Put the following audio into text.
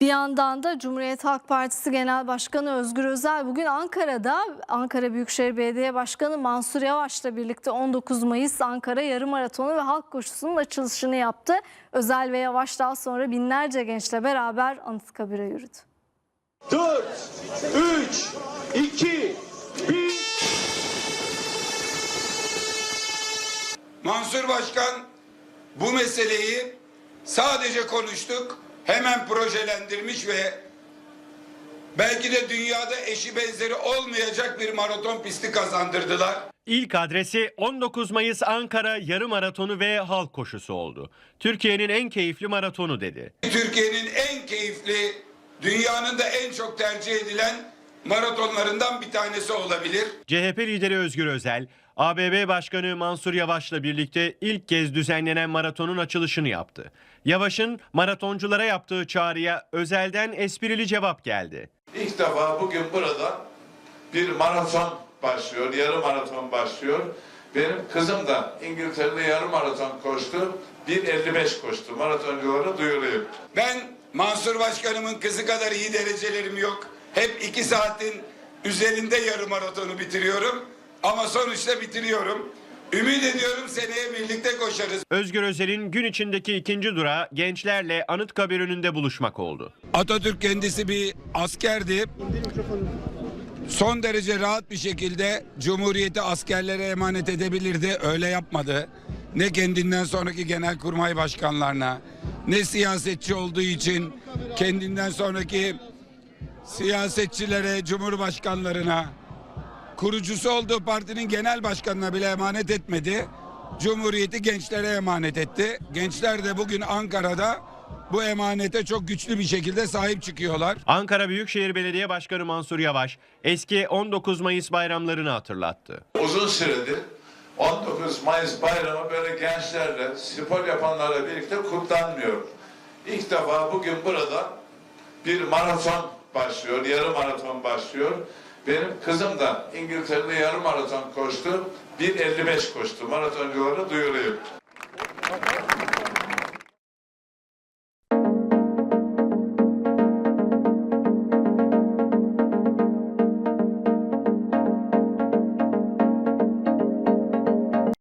Bir yandan da Cumhuriyet Halk Partisi Genel Başkanı Özgür Özel bugün Ankara'da Ankara Büyükşehir Belediye Başkanı Mansur Yavaş'la birlikte 19 Mayıs Ankara Yarım Maratonu ve Halk Koşusu'nun açılışını yaptı. Özel ve Yavaş daha sonra binlerce gençle beraber Anıtkabir'e yürüdü. 4, 3, 2, 1. Mansur Başkan bu meseleyi sadece konuştuk, hemen projelendirmiş ve belki de dünyada eşi benzeri olmayacak bir maraton pisti kazandırdılar. İlk adresi 19 Mayıs Ankara Yarım Maratonu ve Halk Koşusu oldu. Türkiye'nin en keyifli maratonu dedi. Türkiye'nin en keyifli, dünyanın da en çok tercih edilen maratonlarından bir tanesi olabilir. CHP lideri Özgür Özel, ABB Başkanı Mansur Yavaş'la birlikte ilk kez düzenlenen maratonun açılışını yaptı. Yavaş'ın maratonculara yaptığı çağrıya Özel'den esprili cevap geldi. İlk defa bugün burada bir maraton başlıyor, yarım maraton başlıyor. Benim kızım da İngiltere'de yarım maraton koştu, 1.55 koştu. Maratonculara duyurayım. Ben Mansur Başkanımın kızı kadar iyi derecelerim yok. Hep iki saatin üzerinde yarım maratonu bitiriyorum. Ama sonuçta bitiriyorum. Ümit ediyorum seneye birlikte koşarız. Özgür Özel'in gün içindeki ikinci durağı gençlerle Anıtkabir önünde buluşmak oldu. Atatürk kendisi bir askerdi. Son derece rahat bir şekilde Cumhuriyeti askerlere emanet edebilirdi. Öyle yapmadı. Ne kendinden sonraki genelkurmay başkanlarına ne siyasetçi olduğu için kendinden sonraki siyasetçilere, cumhurbaşkanlarına, kurucusu olduğu partinin genel başkanına bile emanet etmedi. Cumhuriyeti gençlere emanet etti. Gençler de bugün Ankara'da bu emanete çok güçlü bir şekilde sahip çıkıyorlar. Ankara Büyükşehir Belediye Başkanı Mansur Yavaş eski 19 Mayıs bayramlarını hatırlattı. Uzun süredir 19 Mayıs bayramı böyle gençlerle, spor yapanlarla birlikte kutlanmıyor. İlk defa bugün burada bir maraton başlıyor, yarım maraton başlıyor. Benim kızım da İngiltere'de yarım maraton koştu, 1.55 koştu. Maratonculara duyurayım.